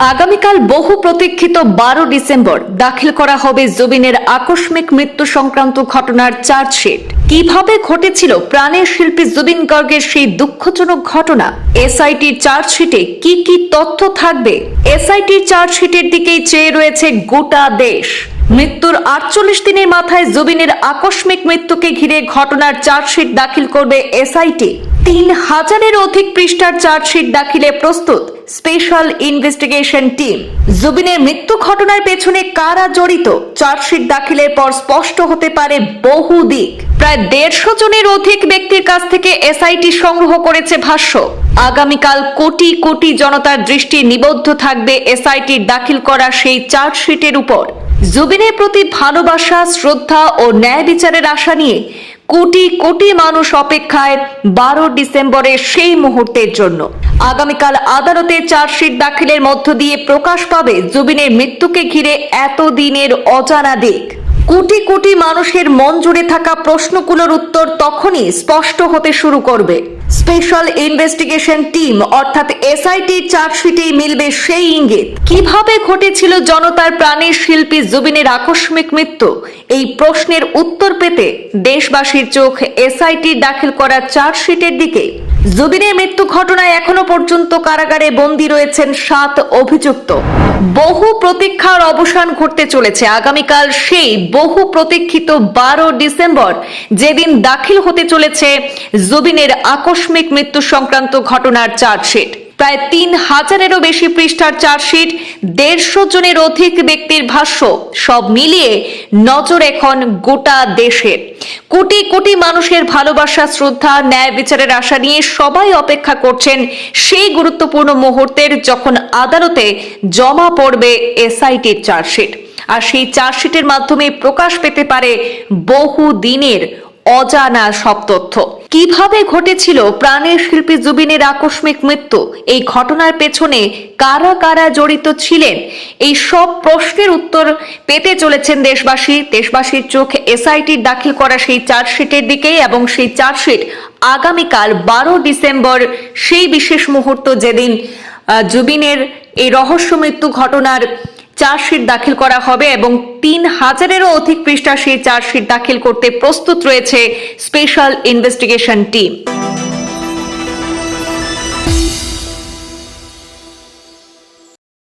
আগামীকাল বহু প্রতীক্ষিত বারো ডিসেম্বর দাখিল করা হবে জুবিনের আকস্মিক মৃত্যু সংক্রান্ত ঘটনার চার্জশিট। কীভাবে ঘটেছিল প্রাণের শিল্পী জুবিন গর্গের সেই দুঃখজনক ঘটনা? এসআইটির চার্জশিটে কি কি তথ্য থাকবে? এসআইটির চার্জশিটের দিকেই চেয়ে রয়েছে গোটা দেশ। মৃত্যুর আটচল্লিশ দিনের মাথায় জুবিনের আকস্মিক মৃত্যুকে ঘিরে ঘটনার চার্জশিট দাখিল করবে এসআইটি। তিন হাজারের অধিক পৃষ্ঠার চার্জশিট দাখিলে প্রস্তুত। Special investigation team. জুবিনের মৃত্যু ঘটনার পেছনে কারা জড়িত? চার্জশিট দাখিলের পর স্পষ্ট হতে পারে বহু দিক। প্রায় দেড়শো জনের অধিক ব্যক্তির কাছ থেকে এসআইটি সংগ্রহ করেছে ভাষ্য। আগামীকাল কোটি কোটি জনতার দৃষ্টি নিবদ্ধ থাকবে এসআইটির দাখিল করা সেই চার্জশিটের উপর। জুবিনের প্রতি ভালোবাসা, শ্রদ্ধা ও ন্যায় বিচারের আশা নিয়ে কোটি কোটি মানুষ অপেক্ষায় বারো ডিসেম্বরের সেই মুহূর্তের জন্য। আগামীকাল আদালতে চার্জশিট দাখিলের মধ্য দিয়ে প্রকাশ পাবে জুবিনের মৃত্যুকে ঘিরে এতদিনের অজানা দিক। কোটি কোটি মানুষের মন জুড়ে থাকা প্রশ্নগুলোর উত্তর তখনই স্পষ্ট হতে শুরু করবে। স্পেশাল ইনভেস্টিগেশন টিম অর্থাৎ এসআইটি চার্জশিটেই মিলবে সেই ইঙ্গিত। কীভাবে ঘটেছিল জনতার প্রাণের শিল্পী জুবিনের আকস্মিক মৃত্যু? এই প্রশ্নের উত্তর পেতে দেশবাসীর চোখ এসআইটি দাখিল করা চার্জশিটের দিকে। জুবিনের মৃত্যু ঘটনায় এখনও পর্যন্ত কারাগারে বন্দী রয়েছেন সাত অভিযুক্ত। বহু প্রতীক্ষার অবসান ঘটতে চলেছে। আগামীকাল সেই বহু প্রতীক্ষিত বারো ডিসেম্বর যেদিন দাখিল হতে চলেছে জুবিনের আকস্মিক মৃত্যু সংক্রান্ত ঘটনার চার্জশিট। প্রায় তিন হাজারেরও বেশি পৃষ্ঠার চার্জশিট, দেড়শো জনের অধিক ব্যক্তির ভাষ্য, সব মিলিয়ে নজর এখন গোটা দেশের কোটি কোটি মানুষের ভালোবাসা, শ্রদ্ধা, ন্যায় বিচারের আশা নিয়ে সবাই অপেক্ষা করছেন সেই গুরুত্বপূর্ণ মুহূর্তের যখন আদালতে জমা পড়বে এসআইটির চার্জশিট। আর সেই চার্জশিটের মাধ্যমে প্রকাশ পেতে পারে বহু দিনের অজানা সব তথ্য। কীভাবে ঘটেছিল প্রাণের শিল্পী জুবিনের আকস্মিক মৃত্যু? এই ঘটনার পেছনে কারা কারা জড়িত ছিলেন? এই সব প্রশ্নের উত্তর পেতে চলেছেন দেশবাসী। দেশবাসীর চোখ এসআইটির দাখিল করা সেই চার্জশিটের দিকে এবং সেই চার্জশিট আগামীকাল বারো ডিসেম্বর, সেই বিশেষ মুহূর্ত যেদিন জুবিনের এই রহস্য মৃত্যু ঘটনার চার্জশিট দাখিল করা হবে এবং তিন হাজারেরও অধিক পৃষ্ঠা সেই চার্জশিট দাখিল করতে প্রস্তুত রয়েছে স্পেশাল ইনভেস্টিগেশন টিম।